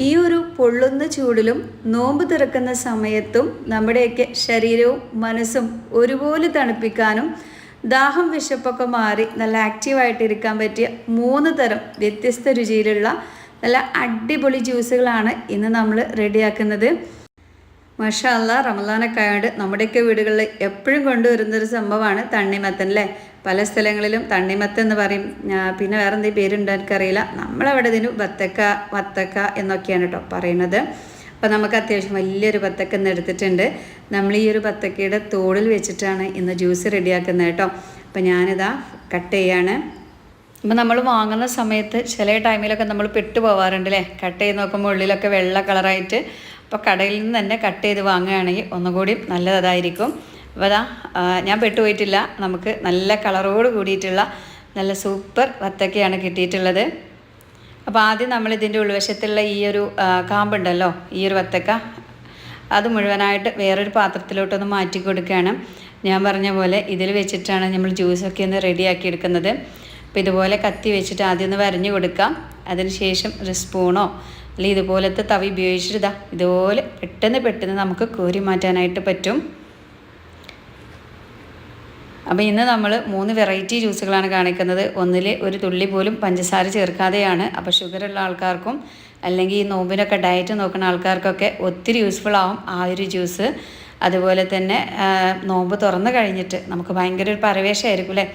ഈ ഒരു പൊള്ളുന്ന ചൂടിലും നോമ്പ് തുറക്കുന്ന സമയത്തും നമ്മുടെയൊക്കെ ശരീരവും മനസ്സും ഒരുപോലെ തണുപ്പിക്കാനും ദാഹം വിശപ്പൊക്കെ മാറി നല്ല ആക്റ്റീവായിട്ടിരിക്കാൻ പറ്റിയ മൂന്ന് തരം വ്യത്യസ്ത രുചിയിലുള്ള നല്ല അടിപൊളി ജ്യൂസുകളാണ് ഇന്ന് നമ്മൾ റെഡിയാക്കുന്നത്. മഷാല്ല റമദാനൊക്കെ ആയതുകൊണ്ട് നമ്മുടെയൊക്കെ വീടുകളിൽ എപ്പോഴും കൊണ്ടുവരുന്നൊരു സംഭവമാണ് തണ്ണിമത്തൻ അല്ലേ? പല സ്ഥലങ്ങളിലും തണ്ണിമത്ത എന്ന് പറയും. പിന്നെ വേറെ എന്തെങ്കിലും പേരുണ്ടോ എനിക്കറിയില്ല. നമ്മളവിടെ ഇതിന് വത്തക്ക വത്തക്ക എന്നൊക്കെയാണ് കേട്ടോ പറയുന്നത്. അപ്പോൾ നമുക്ക് അത്യാവശ്യം വലിയൊരു ബത്തക്ക ഇന്ന് എടുത്തിട്ടുണ്ട്. നമ്മൾ ഈ ഒരു ബത്തക്കയുടെ തോളിൽ വെച്ചിട്ടാണ് ഇന്ന് ജ്യൂസ് റെഡിയാക്കുന്നത് കേട്ടോ അപ്പോൾ ഞാനിതാ കട്ട് ചെയ്യാണ്. അപ്പോൾ നമ്മൾ വാങ്ങുന്ന സമയത്ത് ചില ടൈമിലൊക്കെ നമ്മൾ പെട്ടു പോവാറുണ്ട് അല്ലേ കട്ട് ചെയ്ത് നോക്കുമ്പോൾ ഉള്ളിലൊക്കെ വെള്ള കളറായിട്ട് അപ്പോൾ കടയിൽ നിന്ന് തന്നെ കട്ട് ചെയ്ത് വാങ്ങുകയാണെങ്കിൽ ഒന്നുകൂടി നല്ലതായിരിക്കും അപ്പോൾ അതാ ഞാൻ പെട്ടുപോയിട്ടില്ല. നമുക്ക് നല്ല കളറോട് കൂടിയിട്ടുള്ള നല്ല സൂപ്പർ വത്തക്കയാണ് കിട്ടിയിട്ടുള്ളത്. അപ്പോൾ ആദ്യം നമ്മൾ ഇതിന്റെ ഉൾവശത്തുള്ള ഈ ഒരു കാമ്പുണ്ടല്ലോ ഈ ഒരു വത്തക്ക അത് മുഴുവനായിട്ട് വേറൊരു പാത്രത്തിലോട്ടൊന്ന് മാറ്റി കൊടുക്കുകയാണ്. ഞാൻ പറഞ്ഞ പോലെ ഇതിൽ വെച്ചിട്ടാണ് നമ്മൾ ജ്യൂസൊക്കെ ഒന്ന് റെഡിയാക്കി എടുക്കുന്നത്. അപ്പോൾ ഇതുപോലെ കത്തി വെച്ചിട്ട് ആദ്യം ഒന്ന് വരഞ്ഞു കൊടുക്കാം. അതിനുശേഷം ഒരു സ്പൂണോ അല്ലെങ്കിൽ ഇതുപോലത്തെ തവി ഉപയോഗിച്ചിരുതാ ഇതാ ഇതുപോലെ പെട്ടെന്ന് പെട്ടെന്ന് നമുക്ക് കോരി മാറ്റാനായിട്ട് പറ്റും. അപ്പോൾ ഇന്ന് നമ്മൾ മൂന്ന് വെറൈറ്റി ജ്യൂസുകളാണ് കാണിക്കുന്നത്. ഒന്നിൽ ഒരു തുള്ളി പോലും പഞ്ചസാര ചേർക്കാതെയാണ്. അപ്പോൾ ഷുഗറുള്ള ആൾക്കാർക്കും അല്ലെങ്കിൽ ഈ നോമ്പിനൊക്കെ ഡയറ്റ് നോക്കുന്ന ആൾക്കാർക്കൊക്കെ ഒത്തിരി യൂസ്ഫുൾ ആവും ആ ഒരു ജ്യൂസ് അതുപോലെ തന്നെ നോമ്പ് തുറന്നു കഴിഞ്ഞിട്ട് നമുക്ക് ഭയങ്കര ഒരു പരവേശമായിരിക്കും അല്ലേ?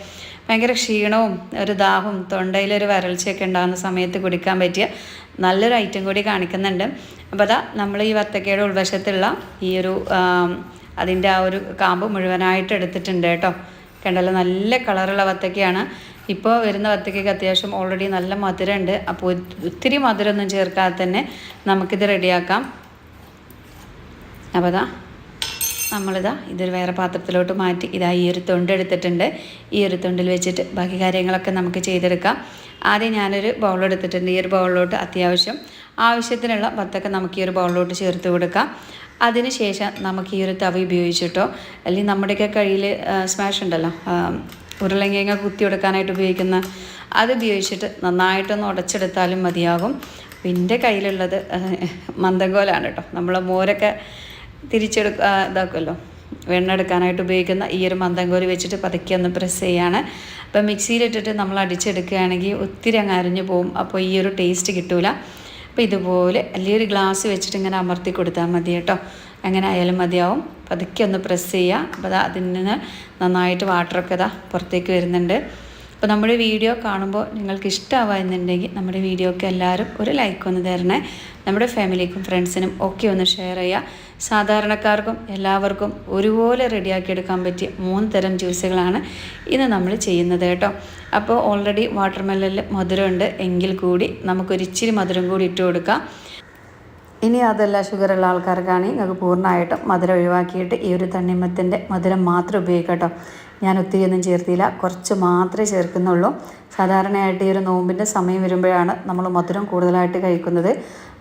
ഭയങ്കര ക്ഷീണവും ഒരു ദാഹവും തൊണ്ടയിലൊരു വരൾച്ചയൊക്കെ ഉണ്ടാകുന്ന സമയത്ത് കുടിക്കാൻ പറ്റിയ നല്ലൊരു ഐറ്റം കൂടി കാണിക്കുന്നുണ്ട്. അപ്പോൾ അതാ നമ്മൾ ഈ വത്തക്കയുടെ ഉൾവശത്തുള്ള ഈ ഒരു അതിന്റെ ആ ഒരു കാമ്പ് മുഴുവനായിട്ട് എടുത്തിട്ടുണ്ട് കേട്ടോ. കണ്ടല്ലോ നല്ല കളറുള്ള വത്തക്കയാണ്. ഇപ്പോൾ വരുന്ന വത്തക്കയ്ക്ക് അത്യാവശ്യം ഓൾറെഡി നല്ല മധുരമുണ്ട്. അപ്പോൾ ഒത്തിരി മധുരമൊന്നും ചേർക്കാതെ തന്നെ നമുക്കിത് റെഡിയാക്കാം അപ്പോൾ അതാ നമ്മളിതാ ഇതൊരു വേറെ പാത്രത്തിലോട്ട് മാറ്റി ഇതാ ഈ ഒരു തൊണ്ട് എടുത്തിട്ടുണ്ട്. ഈ ഒരു തൊണ്ടിൽ വെച്ചിട്ട് ബാക്കി കാര്യങ്ങളൊക്കെ നമുക്ക് ചെയ്തെടുക്കാം. ആദ്യം ഞാനൊരു ബൗൾ എടുത്തിട്ടുണ്ട്. ഈ ഒരു ബൗളിലോട്ട് അത്യാവശ്യം ആവശ്യത്തിനുള്ള ഭത്തൊക്കെ നമുക്ക് ഈ ഒരു ബൗളിലോട്ട് ചേർത്ത് കൊടുക്കാം. അതിനുശേഷം നമുക്ക് ഈ ഒരു തവി ഉപയോഗിച്ചിട്ടോ? അല്ലെങ്കിൽ നമ്മുടെയൊക്കെ കയ്യിൽ സ്മാഷ് ഉണ്ടല്ലോ ഉരുളങ്കിങ്ങ ഉരുളങ്കിഴങ്ങ കുത്തി കൊടുക്കാനായിട്ട് ഉപയോഗിക്കുന്ന അത് ഉപയോഗിച്ചിട്ട് നന്നായിട്ടൊന്ന് ഉടച്ചെടുത്താലും മതിയാകും. പിന്നെ കയ്യിലുള്ളത് മന്ദങ്കോലാണ് കേട്ടോ. നമ്മൾ മോരൊക്കെ തിരിച്ചെടുക്ക ഇതാക്കുമല്ലോ വെണ്ണ എടുക്കാനായിട്ട് ഉപയോഗിക്കുന്ന ഈ ഒരു മന്ദങ്കോൽ വെച്ചിട്ട് പതുക്കി ഒന്ന് പ്രസ് ചെയ്യാണ്. അപ്പം മിക്സിയിലിട്ടിട്ട് നമ്മൾ അടിച്ചെടുക്കുകയാണെങ്കിൽ ഒത്തിരി അങ്ങ് അരിഞ്ഞു പോകും അപ്പോൾ ഈ ഒരു ടേസ്റ്റ് കിട്ടൂല. അപ്പോൾ ഇതുപോലെ ഒരു ഗ്ലാസ് വെച്ചിട്ട് ഇങ്ങനെ അമർത്തി കൊടുത്താൽ മതി കേട്ടോ. അങ്ങനെ ആയാലും മതിയാവും. പതുക്കെ ഒന്ന് പ്രസ് ചെയ്യുക. അപ്പോൾ അതാ അതിൽ നിന്ന് നന്നായിട്ട് വാട്ടറൊക്കെ ഇതാ പുറത്തേക്ക് വരുന്നുണ്ട്. അപ്പോൾ നമ്മുടെ വീഡിയോ കാണുമ്പോൾ നിങ്ങൾക്ക് ഇഷ്ടമാവുന്നുണ്ടെങ്കിൽ നമ്മുടെ വീഡിയോക്ക് എല്ലാവരും ഒരു ലൈക്ക് ഒന്ന് തരണേ. നമ്മുടെ ഫാമിലിക്കും ഫ്രണ്ട്സിനും ഒക്കെ ഒന്ന് ഷെയർ ചെയ്യുക. സാധാരണക്കാർക്കും എല്ലാവർക്കും ഒരുപോലെ റെഡിയാക്കി എടുക്കാൻ പറ്റിയ മൂന്ന് തരം ജ്യൂസുകളാണ് ഇന്ന് നമ്മൾ ചെയ്യുന്നത് കേട്ടോ. അപ്പോൾ ഓൾറെഡി വാട്ടർമെല്ലിൽ മധുരമുണ്ട്. എങ്കിൽ കൂടി നമുക്കൊരിച്ചിരി മധുരം കൂടി ഇട്ട് കൊടുക്കാം ഇനി അതല്ല ഷുഗറുള്ള ആൾക്കാർക്കാണെങ്കിൽ നിങ്ങൾക്ക് പൂർണമായിട്ടും മധുരം ഒഴിവാക്കിയിട്ട് ഈ ഒരു തണ്ണിമത്തിന്റെ മധുരം മാത്രം ഉപയോഗിക്കട്ടോ ഞാൻ ഒത്തിരി ഒന്നും ചേർത്തില്ല കുറച്ച് മാത്രമേ ചേർക്കുന്നുള്ളൂ. സാധാരണയായിട്ട് ഈ ഒരു നോമ്പിന്റെ സമയം വരുമ്പോഴാണ് നമ്മൾ മധുരം കൂടുതലായിട്ട് കഴിക്കുന്നത്.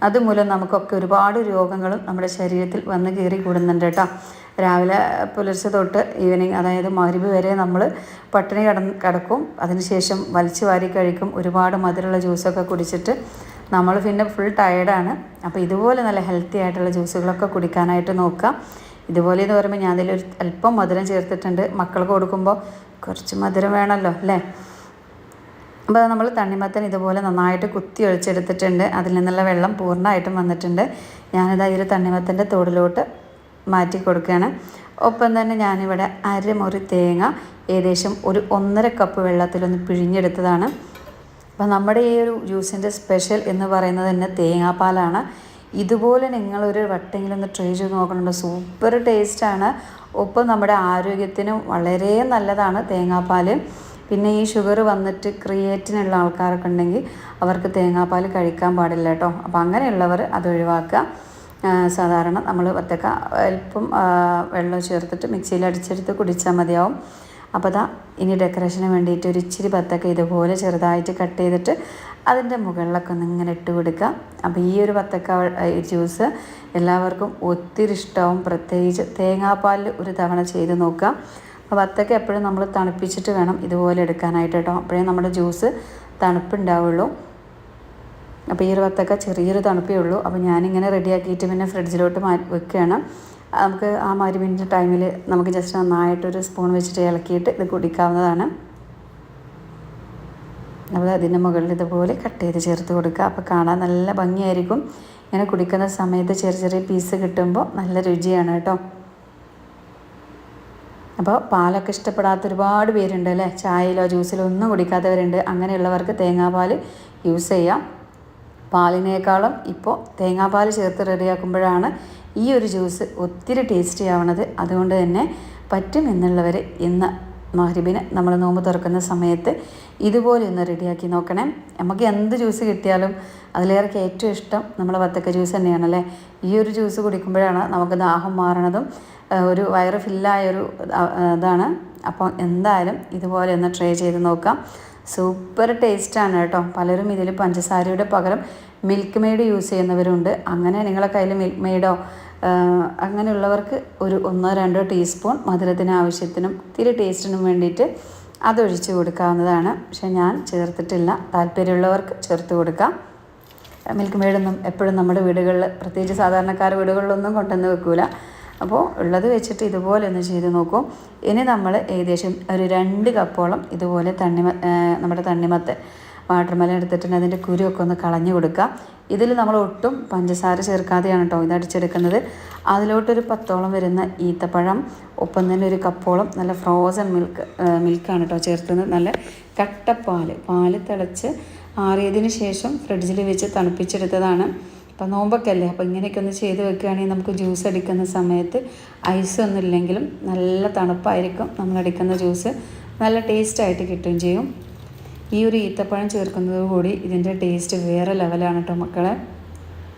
അതുമൂലം നമുക്കൊക്കെ ഒരുപാട് രോഗങ്ങളും നമ്മുടെ ശരീരത്തിൽ വന്ന് കയറി കൂടുന്നുണ്ട് കേട്ടോ. രാവിലെ പുലർച്ചെ തൊട്ട് ഈവനിങ് അതായത് മരുവ് വരെ നമ്മൾ പട്ടിണി കട കിടക്കും. അതിനുശേഷം വലിച്ചു വാരി കഴിക്കും. ഒരുപാട് മധുരമുള്ള ജ്യൂസൊക്കെ കുടിച്ചിട്ട് നമ്മൾ പിന്നെ ഫുൾ ടയേർഡാണ് അപ്പോൾ ഇതുപോലെ നല്ല ഹെൽത്തി ആയിട്ടുള്ള ജ്യൂസുകളൊക്കെ കുടിക്കാനായിട്ട് നോക്കാം ഇതുപോലെ എന്ന് പറയുമ്പോൾ ഞാൻ അതിലൊരു അല്പം മധുരം ചേർത്തിട്ടുണ്ട്. മക്കൾക്ക് കൊടുക്കുമ്പോൾ കുറച്ച് മധുരം വേണമല്ലോ അല്ലേ? അപ്പോൾ നമ്മൾ തണ്ണിമത്തൻ ഇതുപോലെ നന്നായിട്ട് കുത്തി ഒഴിച്ചെടുത്തിട്ടുണ്ട്. അതിൽ നിന്നുള്ള വെള്ളം പൂർണമായിട്ടും വന്നിട്ടുണ്ട്. ഞാനിതാ ഈ ഒരു തണ്ണിമത്തന്റെ തോടിലോട്ട് മാറ്റി കൊടുക്കുകയാണ്. ഒപ്പം തന്നെ ഞാനിവിടെ അരമുറി തേങ്ങ ഏകദേശം ഒരു ഒന്നര കപ്പ് വെള്ളത്തിലൊന്ന് പിഴിഞ്ഞെടുത്തതാണ്. അപ്പോൾ നമ്മുടെ ഈ ഒരു ജ്യൂസിന്റെ സ്പെഷ്യൽ എന്ന് പറയുന്നത് തന്നെ തേങ്ങാപ്പാലാണ്. ഇതുപോലെ നിങ്ങളൊരു വട്ടെങ്കിലും ഒന്ന് ട്രൈ ചെയ്ത് നോക്കണുണ്ട്? സൂപ്പർ ടേസ്റ്റാണ് ഒപ്പം നമ്മുടെ ആരോഗ്യത്തിനും വളരെ നല്ലതാണ് തേങ്ങാപ്പാൽ പിന്നെ ഈ ഷുഗർ വന്നിട്ട് ക്രിയേറ്റിനുള്ള ആൾക്കാരൊക്കെ ഉണ്ടെങ്കിൽ അവർക്ക് തേങ്ങാപ്പാൽ കഴിക്കാൻ പാടില്ല കേട്ടോ. അപ്പോൾ അങ്ങനെയുള്ളവർ അത് ഒഴിവാക്കുക. സാധാരണ നമ്മൾ വത്തക്ക അല്പം വെള്ളം ചേർത്തിട്ട് മിക്സിയിൽ അടിച്ചെടുത്ത് കുടിച്ചാൽ മതിയാവും. അപ്പോൾ ദാ ഇനി ഡെക്കറേഷന് വേണ്ടിയിട്ട് ഒരു ഇച്ചിരി പത്തൊക്കെ ഇതുപോലെ ചെറുതായിട്ട് കട്ട് ചെയ്തിട്ട് അതിന്റെ മുകളിലൊക്കെ ഒന്ന് ഇങ്ങനെ ഇട്ട് കൊടുക്കുക. അപ്പോൾ ഈ ഒരു പത്തക്ക ജ്യൂസ് എല്ലാവർക്കും ഒത്തിരി ഇഷ്ടവും. പ്രത്യേകിച്ച് തേങ്ങാപ്പാലിൽ ഒരു തവണ ചെയ്ത് നോക്കുക. അപ്പോൾ പത്തക്ക എപ്പോഴും നമ്മൾ തണുപ്പിച്ചിട്ട് വേണം ഇതുപോലെ എടുക്കാനായിട്ട് കേട്ടോ. അപ്പോഴേ നമ്മുടെ ജ്യൂസ് തണുപ്പുണ്ടാവുള്ളൂ. അപ്പോൾ ഈ ഒരു വത്തക്ക ചെറിയൊരു തണുപ്പേ ഉള്ളൂ. അപ്പോൾ ഞാനിങ്ങനെ റെഡിയാക്കിയിട്ട് പിന്നെ ഫ്രിഡ്ജിലോട്ട് മാറ്റി വെക്കുകയാണ്. നമുക്ക് ആ മരുമിന്റെ ടൈമിൽ നമുക്ക് ജസ്റ്റ് നന്നായിട്ടൊരു സ്പൂൺ വെച്ചിട്ട് ഇളക്കിയിട്ട് ഇത് കുടിക്കാവുന്നതാണ്. നമ്മൾ അതിന്റെ മുകളിൽ ഇതുപോലെ കട്ട് ചെയ്ത് ചേർത്ത് കൊടുക്കുക. അപ്പോൾ കാണാൻ നല്ല ഭംഗിയായിരിക്കും. ഇങ്ങനെ കുടിക്കുന്ന സമയത്ത് ചെറിയ ചെറിയ പീസ് കിട്ടുമ്പോൾ നല്ല രുചിയാണ് കേട്ടോ. അപ്പോൾ പാലൊക്കെ ഇഷ്ടപ്പെടാത്ത ഒരുപാട് പേരുണ്ട് അല്ലേ? ചായയിലോ ജ്യൂസിലോ ഒന്നും കുടിക്കാത്തവരുണ്ട്. അങ്ങനെയുള്ളവർക്ക് തേങ്ങാപ്പാൽ യൂസ് ചെയ്യാം. പാലിനേക്കാളും ഇപ്പോൾ തേങ്ങാപ്പാൽ ചേർത്ത് റെഡിയാക്കുമ്പോഴാണ് ഈ ഒരു ജ്യൂസ് ഒത്തിരി ടേസ്റ്റി ആവണത് അതുകൊണ്ട് തന്നെ പറ്റും എന്നുള്ളവർ ഇന്ന് മഹരിബിന് നമ്മൾ നോമ്പ് തുറക്കുന്ന സമയത്ത് ഇതുപോലെ ഒന്ന് റെഡിയാക്കി നോക്കണേ. നമുക്ക് എന്ത് ജ്യൂസ് കിട്ടിയാലും അതിലേറെ ഏറ്റവും ഇഷ്ടം നമ്മൾ വത്തക്ക ജ്യൂസ് തന്നെയാണ് അല്ലേ ഈ ഒരു ജ്യൂസ് കുടിക്കുമ്പോഴാണ് നമുക്ക് ദാഹം മാറണതും ഒരു വയറ് ഫില്ലായൊരു ഇതാണ്. അപ്പോൾ എന്തായാലും ഇതുപോലെ ഒന്ന് ട്രൈ ചെയ്ത് നോക്കാം. സൂപ്പർ ടേസ്റ്റാണ് കേട്ടോ. പലരും ഇതിൽ പഞ്ചസാരയുടെ പകരം മിൽക്ക് മെയ്ഡ് യൂസ് ചെയ്യുന്നവരുണ്ട്. അങ്ങനെ നിങ്ങളെ കയ്യിൽ മിൽക്ക് മെയ്ഡോ അങ്ങനെയുള്ളവർക്ക് ഒരു ഒന്നോ രണ്ടോ ടീസ്പൂൺ മധുരത്തിന് ആവശ്യത്തിനും ഇത്തിരി ടേസ്റ്റിനും വേണ്ടിയിട്ട് അതൊഴിച്ച് കൊടുക്കാവുന്നതാണ്. പക്ഷെ ഞാൻ ചേർത്തിട്ടില്ല. താല്പര്യമുള്ളവർക്ക് ചേർത്ത് കൊടുക്കാം. മിൽക്ക് മെയ്ഡൊന്നും എപ്പോഴും നമ്മുടെ വീടുകളിൽ പ്രത്യേകിച്ച് സാധാരണക്കാർ വീടുകളിലൊന്നും കൊണ്ടുവന്ന് വെക്കൂല. അപ്പോൾ ഉള്ളത് വെച്ചിട്ട് ഇതുപോലെ ഒന്ന് ചെയ്ത് നോക്കും. ഇനി നമ്മൾ ഏകദേശം ഒരു രണ്ട് കപ്പോളം ഇതുപോലെ തണ്ണിമ നമ്മുടെ തണ്ണിമത്ത് വാട്ടർമെലൻ എടുത്തിട്ടുണ്ട്. അതിന്റെ കുരുവൊക്കെ ഒന്ന് കളഞ്ഞു കൊടുക്കുക. ഇതിൽ നമ്മൾ ഒട്ടും പഞ്ചസാര ചേർക്കാതെയാണ് കേട്ടോ ഇതടിച്ചെടുക്കുന്നത് അതിലോട്ടൊരു പത്തോളം വരുന്ന ഈത്തപ്പഴം ഒപ്പം തന്നെ ഒരു കപ്പോളം നല്ല ഫ്രോസൺ മിൽക്ക് മിൽക്കാണ് കേട്ടോ ചേർക്കുന്നത്. നല്ല കട്ടപ്പാൽ പാൽ തിളച്ച് ആറിയതിന് ശേഷം ഫ്രിഡ്ജിൽ വെച്ച് തണുപ്പിച്ചെടുത്തതാണ്. അപ്പം നോമ്പൊക്കെ അല്ലേ അപ്പോൾ ഇങ്ങനെയൊക്കെ ഒന്ന് ചെയ്ത് വെക്കുകയാണെങ്കിൽ നമുക്ക് ജ്യൂസ് അടിക്കുന്ന സമയത്ത് ഐസ് ഒന്നും ഇല്ലെങ്കിലും നല്ല തണുപ്പായിരിക്കും നമ്മൾ അടിക്കുന്ന ജ്യൂസ്. നല്ല ടേസ്റ്റായിട്ട് കിട്ടുകയും ചെയ്യും. ഈ ഒരു ഈത്തപ്പഴം ചേർക്കുന്നത് കൂടി ഇതിന്റെ ടേസ്റ്റ് വേറെ ലെവലാണ് കേട്ടോ മക്കളെ.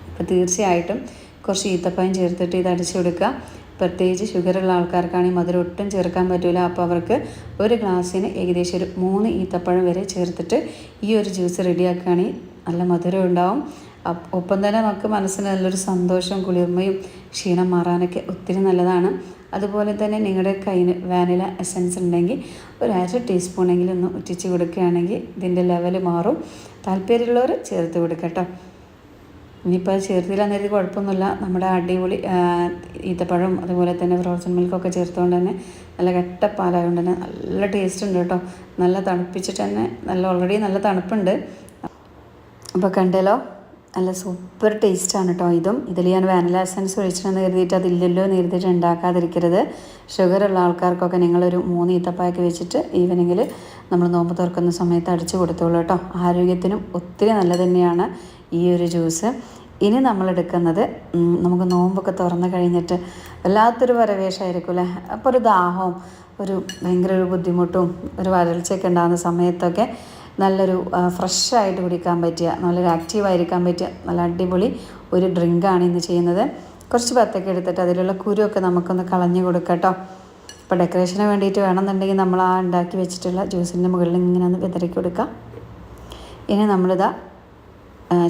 അപ്പോൾ തീർച്ചയായിട്ടും കുറച്ച് ഈത്തപ്പഴം ചേർത്തിട്ട് ഇത് അടിച്ചു കൊടുക്കുക പ്രത്യേകിച്ച് ഷുഗറുള്ള ആൾക്കാർക്കാണെങ്കിൽ മധുരം ഒട്ടും ചേർക്കാൻ പറ്റില്ല അപ്പോൾ അവർക്ക് ഒരു ഗ്ലാസ്സിന് ഏകദേശം ഒരു മൂന്ന് ഈത്തപ്പഴം വരെ ചേർത്തിട്ട് ഈ ഒരു ജ്യൂസ് റെഡിയാക്കുകയാണെങ്കിൽ നല്ല മധുരം ഉണ്ടാവും. ഒപ്പം തന്നെ നമുക്ക് മനസ്സിന് നല്ലൊരു സന്തോഷം കുളിർമയും ക്ഷീണം മാറാനൊക്കെ ഒത്തിരി നല്ലതാണ്. അതുപോലെ തന്നെ നിങ്ങളുടെ കയ്യിൽ വാനില എസൻസ് ഉണ്ടെങ്കിൽ ഒരു അര ടീസ്പൂണെങ്കിലും ഒന്ന് ഉറ്റിച്ച് കൊടുക്കുകയാണെങ്കിൽ ഇതിന്റെ ലെവൽ മാറും. താല്പര്യമുള്ളവർ ചേർത്ത് കൊടുക്കട്ടോ ഇനിയിപ്പോൾ ചേർത്തില്ല നേരത്തെ കുഴപ്പമൊന്നുമില്ല. നമ്മുടെ അടിപൊളി ഈത്തപ്പഴം അതുപോലെ തന്നെ ഫ്രോസൺ മിൽക്കൊക്കെ ചേർത്തുകൊണ്ട് തന്നെ നല്ല കട്ടപ്പാലായതുകൊണ്ട് തന്നെ നല്ല ടേസ്റ്റ് ഉണ്ട് കേട്ടോ. നല്ല തണുപ്പിച്ചിട്ട് തന്നെ നല്ല ഓൾറെഡി നല്ല തണുപ്പുണ്ട്. അപ്പോൾ കണ്ടല്ലോ? നല്ല സൂപ്പർ ടേസ്റ്റാണ് കേട്ടോ ഇതും. ഇതിൽ ഞാൻ വാനില എസൻസ് ഒഴിച്ചിട്ടെന്ന് കരുതിയിട്ട് അതില്ലല്ലോ എന്ന് കരുതിയിട്ട് ഉണ്ടാക്കാതിരിക്കരുത് ഷുഗർ ഉള്ള ആൾക്കാർക്കൊക്കെ നിങ്ങളൊരു മൂന്ന് ഈത്തപ്പായൊക്കെ വെച്ചിട്ട് ഈവനിങ്ങിൽ നമ്മൾ നോമ്പ് തുറക്കുന്ന സമയത്ത് അടിച്ചു കൊടുത്തോളൂ കേട്ടോ ആരോഗ്യത്തിനും ഒത്തിരി നല്ലത് തന്നെയാണ് ഈ ഒരു ജ്യൂസ്. ഇനി നമ്മൾ എടുക്കുന്നത് നമുക്ക് നോമ്പൊക്കെ തുറന്നു കഴിഞ്ഞിട്ട് വല്ലാത്തൊരു വരവേഷമായിരിക്കും അല്ലേ അപ്പോൾ ഒരു ദാഹവും ഒരു ഭയങ്കര ഒരു ബുദ്ധിമുട്ടും ഒരു വരൾച്ചയൊക്കെ ഉണ്ടാകുന്ന സമയത്തൊക്കെ നല്ലൊരു ഫ്രഷായിട്ട് കുടിക്കാൻ പറ്റിയ നല്ലൊരു ആക്റ്റീവായിരിക്കാൻ പറ്റിയ നല്ല അടിപൊളി ഒരു ഡ്രിങ്കാണ് ഇന്ന് ചെയ്യുന്നത്. കുറച്ച് പത്തൊക്കെ എടുത്തിട്ട് അതിലുള്ള കുരുവൊക്കെ നമുക്കൊന്ന് കളഞ്ഞു കൊടുക്കട്ടോ. അപ്പോൾ ഡെക്കറേഷന് വേണ്ടിയിട്ട് വേണമെന്നുണ്ടെങ്കിൽ നമ്മൾ ആ ഉണ്ടാക്കി വെച്ചിട്ടുള്ള ജ്യൂസിന്റെ മുകളിൽ ഇങ്ങനെ ഒന്ന് വിതറി കൊടുക്കാം. ഇനി നമ്മളിതാ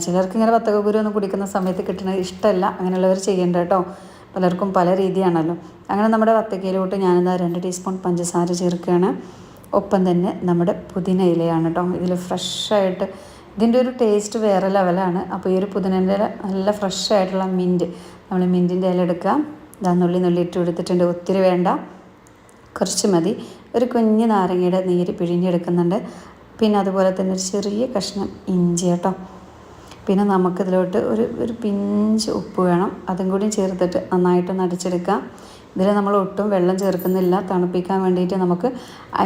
ചിലർക്ക് ഇങ്ങനെ വത്തക കുരു ഒന്ന് കുടിക്കുന്ന സമയത്ത് കിട്ടുന്നത് ഇഷ്ടമല്ല അങ്ങനെയുള്ളവർ ചെയ്യേണ്ട കേട്ടോ. പലർക്കും പല രീതിയാണല്ലോ. അങ്ങനെ നമ്മുടെ വത്തക്കയിലോട്ട് ഞാനിതാ രണ്ട് ടീസ്പൂൺ പഞ്ചസാര ചേർക്കുകയാണ്. ഒപ്പം തന്നെ നമ്മുടെ പുതിന ഇലയാണ് കേട്ടോ ഇതിൽ ഫ്രഷായിട്ട് ഇതിന്റെ ഒരു ടേസ്റ്റ് വേറെ ലെവലാണ് അപ്പോൾ ഈ ഒരു പുതിനന്റെ നല്ല ഫ്രഷ് ആയിട്ടുള്ള മിന്റ് നമ്മൾ മിന്റിന്റെ ഇല എടുക്കുക. ഇതാ നുള്ളി നുള്ളി ഇട്ട് കൊടുത്തിട്ടുണ്ട് ഒത്തിരി വേണ്ട. കുറച്ച് മതി. ഒരു കുഞ്ഞ് നാരങ്ങയുടെ നീര് പിഴിഞ്ഞെടുക്കുന്നുണ്ട്. പിന്നെ അതുപോലെ തന്നെ ഒരു ചെറിയ കഷ്ണം ഇഞ്ചി കേട്ടോ പിന്നെ നമുക്കിതിലോട്ട് ഒരു ഒരു പിഞ്ച് ഉപ്പ് വേണം. അതും കൂടി ചേർത്തിട്ട് നന്നായിട്ട് അടിച്ചെടുക്കാം ഇതിൽ നമ്മൾ ഒട്ടും വെള്ളം ചേർക്കുന്നില്ല. തണുപ്പിക്കാൻ വേണ്ടിയിട്ട് നമുക്ക്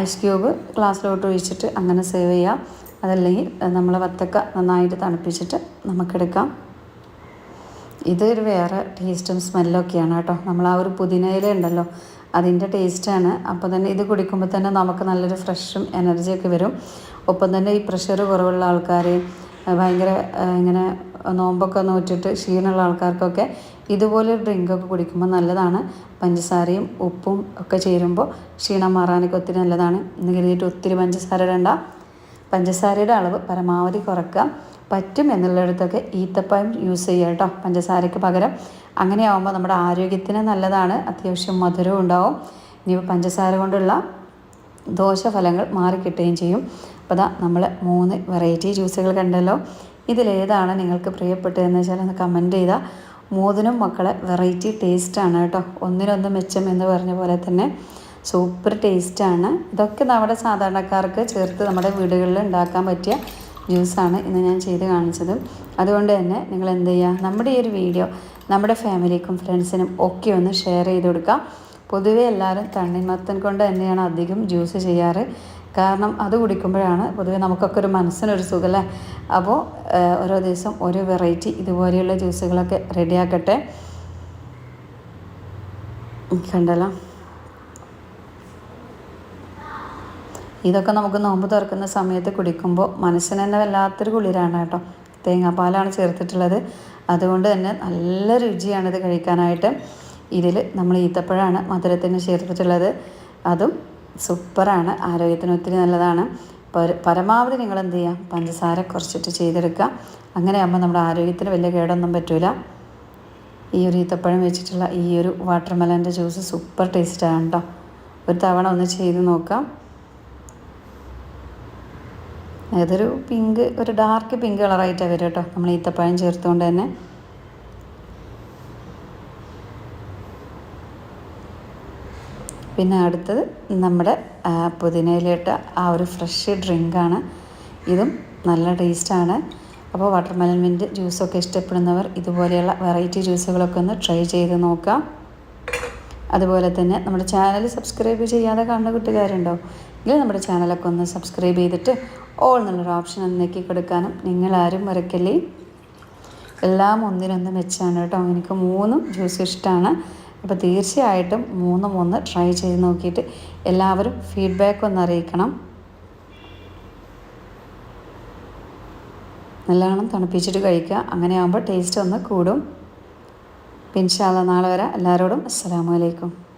ഐസ് ക്യൂബ് ഗ്ലാസ്സിലോട്ട് ഒഴിച്ചിട്ട് അങ്ങനെ സേവ് ചെയ്യാം. അതല്ലെങ്കിൽ നമ്മൾ വത്തക്ക നന്നായിട്ട് തണുപ്പിച്ചിട്ട് നമുക്കെടുക്കാം. ഇതൊരു വേറെ ടേസ്റ്റും സ്മെല്ലൊക്കെയാണ് കേട്ടോ. നമ്മൾ ആ ഒരു പുതിനയില ഉണ്ടല്ലോ അതിന്റെ ടേസ്റ്റാണ് അപ്പോൾ തന്നെ ഇത് കുടിക്കുമ്പോൾ തന്നെ നമുക്ക് നല്ലൊരു ഫ്രഷും എനർജിയൊക്കെ വരും. ഒപ്പം തന്നെ ഈ പ്രഷർ കുറവുള്ള ആൾക്കാർ ഭയങ്കര ഇങ്ങനെ നോമ്പൊക്കെ നോറ്റിട്ട് ക്ഷീണമുള്ള ആൾക്കാർക്കൊക്കെ ഇതുപോലെ ഡ്രിങ്കൊക്കെ കുടിക്കുമ്പോൾ നല്ലതാണ്. പഞ്ചസാരയും ഉപ്പും ഒക്കെ ചേരുമ്പോൾ ക്ഷീണം മാറാനൊക്കെ ഒത്തിരി നല്ലതാണ് എന്ന് കരുതിയിട്ട് ഒത്തിരി പഞ്ചസാര ഇടണ്ട. പഞ്ചസാരയുടെ അളവ് പരമാവധി കുറക്കുക പറ്റും എന്നുള്ളിടത്തൊക്കെ ഈത്തപ്പഴം യൂസ് ചെയ്യുക കേട്ടോ പഞ്ചസാരയ്ക്ക് പകരം. അങ്ങനെ ആകുമ്പോൾ നമ്മുടെ ആരോഗ്യത്തിന് നല്ലതാണ്. അത്യാവശ്യം മധുരവും ഉണ്ടാവും. ഇനി പഞ്ചസാര കൊണ്ടുള്ള ദോഷഫലങ്ങൾ മാറിക്കിട്ടുകയും ചെയ്യും. അപ്പോൾ അതാ നമ്മൾ മൂന്ന് വെറൈറ്റി ജ്യൂസുകൾ കണ്ടല്ലോ. ഇതിലേതാണ് നിങ്ങൾക്ക് പ്രിയപ്പെട്ടതെന്ന് വെച്ചാൽ ഒന്ന് കമന്റ് ചെയ്താൽ മൂന്നിനും മക്കളെ വെറൈറ്റി ടേസ്റ്റാണ് കേട്ടോ. ഒന്നിനൊന്ന് മെച്ചം എന്ന് പറഞ്ഞ പോലെ തന്നെ സൂപ്പർ ടേസ്റ്റാണ് ഇതൊക്കെ നമ്മുടെ സാധാരണക്കാർക്ക് ചേർത്ത് നമ്മുടെ വീടുകളിൽ ഉണ്ടാക്കാൻ പറ്റിയ ജ്യൂസാണ് ഇന്ന് ഞാൻ ചെയ്ത് കാണിച്ചത്. അതുകൊണ്ട് തന്നെ നിങ്ങൾ എന്ത് ചെയ്യുക നമ്മുടെ ഈ ഒരു വീഡിയോ നമ്മുടെ ഫാമിലിക്കും ഫ്രണ്ട്സിനും ഒക്കെ ഒന്ന് ഷെയർ ചെയ്ത് കൊടുക്കുക പൊതുവേ എല്ലാവരും തണ്ണിമത്തൻ കൊണ്ട് തന്നെയാണ് അധികം ജ്യൂസ് ചെയ്യാറ്. കാരണം അത് കുടിക്കുമ്പോഴാണ് പൊതുവെ നമുക്കൊക്കെ ഒരു മനസ്സിനൊരു സുഖമല്ലേ അപ്പോൾ ഓരോ ദിവസം ഓരോ വെറൈറ്റി ഇതുപോലെയുള്ള ജ്യൂസുകളൊക്കെ റെഡിയാക്കട്ടെ. കണ്ടല്ലോ. ഇതൊക്കെ നമുക്ക് നോമ്പ് തുറക്കുന്ന സമയത്ത് കുടിക്കുമ്പോൾ മനസ്സിന് തന്നെ വല്ലാത്തൊരു കുളിരാണ് കേട്ടോ. തേങ്ങാപ്പാലാണ് ചേർത്തിട്ടുള്ളത്. അതുകൊണ്ട് തന്നെ നല്ല രുചിയാണ് ഇത് കഴിക്കാനായിട്ട്. ഇതിൽ നമ്മൾ ഈത്തപ്പഴമാണ് മധുരത്തിന് ചേർത്തിട്ടുള്ളത്. അതും സൂപ്പറാണ്. ആരോഗ്യത്തിന് ഒത്തിരി നല്ലതാണ്. പരമാവധി നിങ്ങൾ എന്ത് ചെയ്യുക പഞ്ചസാര കുറച്ചിട്ട് ചെയ്തെടുക്കുക. അങ്ങനെയാകുമ്പോൾ നമ്മുടെ ആരോഗ്യത്തിന് വലിയ കേടൊന്നും പറ്റില്ല ഈ ഒരു ഈത്തപ്പഴം വെച്ചിട്ടുള്ള ഈ ഒരു വാട്ടർ മെലന്റെ ജ്യൂസ് സൂപ്പർ ടേസ്റ്റാണ് കേട്ടോ ഒരു തവണ ഒന്ന് ചെയ്ത് നോക്കാം. അതൊരു പിങ്ക് ഒരു ഡാർക്ക് പിങ്ക് കളറായിട്ടാണ് വരും കേട്ടോ നമ്മൾ ഈത്തപ്പഴം ചേർത്തുകൊണ്ട് തന്നെ. പിന്നെ അടുത്തത് നമ്മുടെ പുതിനയിലിട്ട ആ ഒരു ഫ്രഷ് ഡ്രിങ്കാണ് ഇതും നല്ല ടേസ്റ്റാണ് അപ്പോൾ വാട്ടർമെലൻ മിന്റ് ജ്യൂസൊക്കെ ഇഷ്ടപ്പെടുന്നവർ ഇതുപോലെയുള്ള വെറൈറ്റി ജ്യൂസുകളൊക്കെ ഒന്ന് ട്രൈ ചെയ്ത് നോക്കാം. അതുപോലെ തന്നെ നമ്മുടെ ചാനൽ സബ്സ്ക്രൈബ് ചെയ്യാതെ കാണുന്ന കൂട്ടുകാരുണ്ടോ? എങ്കിൽ നമ്മുടെ ചാനലൊക്കെ ഒന്ന് സബ്സ്ക്രൈബ് ചെയ്തിട്ട് ഓൾ എന്നുള്ളൊരു ഓപ്ഷൻ ഒന്ന് കൊടുക്കാനും നിങ്ങളാരും മറക്കല്ലേ? എല്ലാം ഒന്നിനൊന്ന് മെച്ചാണ് കേട്ടോ. എനിക്ക് മൂന്നും ജ്യൂസ് ഇഷ്ടമാണ് അപ്പോൾ തീർച്ചയായിട്ടും മൂന്നും ഒന്ന് ട്രൈ ചെയ്ത് നോക്കിയിട്ട് എല്ലാവരും ഫീഡ്ബാക്ക് ഒന്ന് അറിയിക്കണം. നല്ലവണ്ണം തണുപ്പിച്ചിട്ട് കഴിക്കുക. അങ്ങനെ ആകുമ്പോൾ ടേസ്റ്റ് ഒന്ന് കൂടും. പിൻഷാല്ല നാളെ വരെ. എല്ലാവരോടും അസ്സാം വലൈക്കും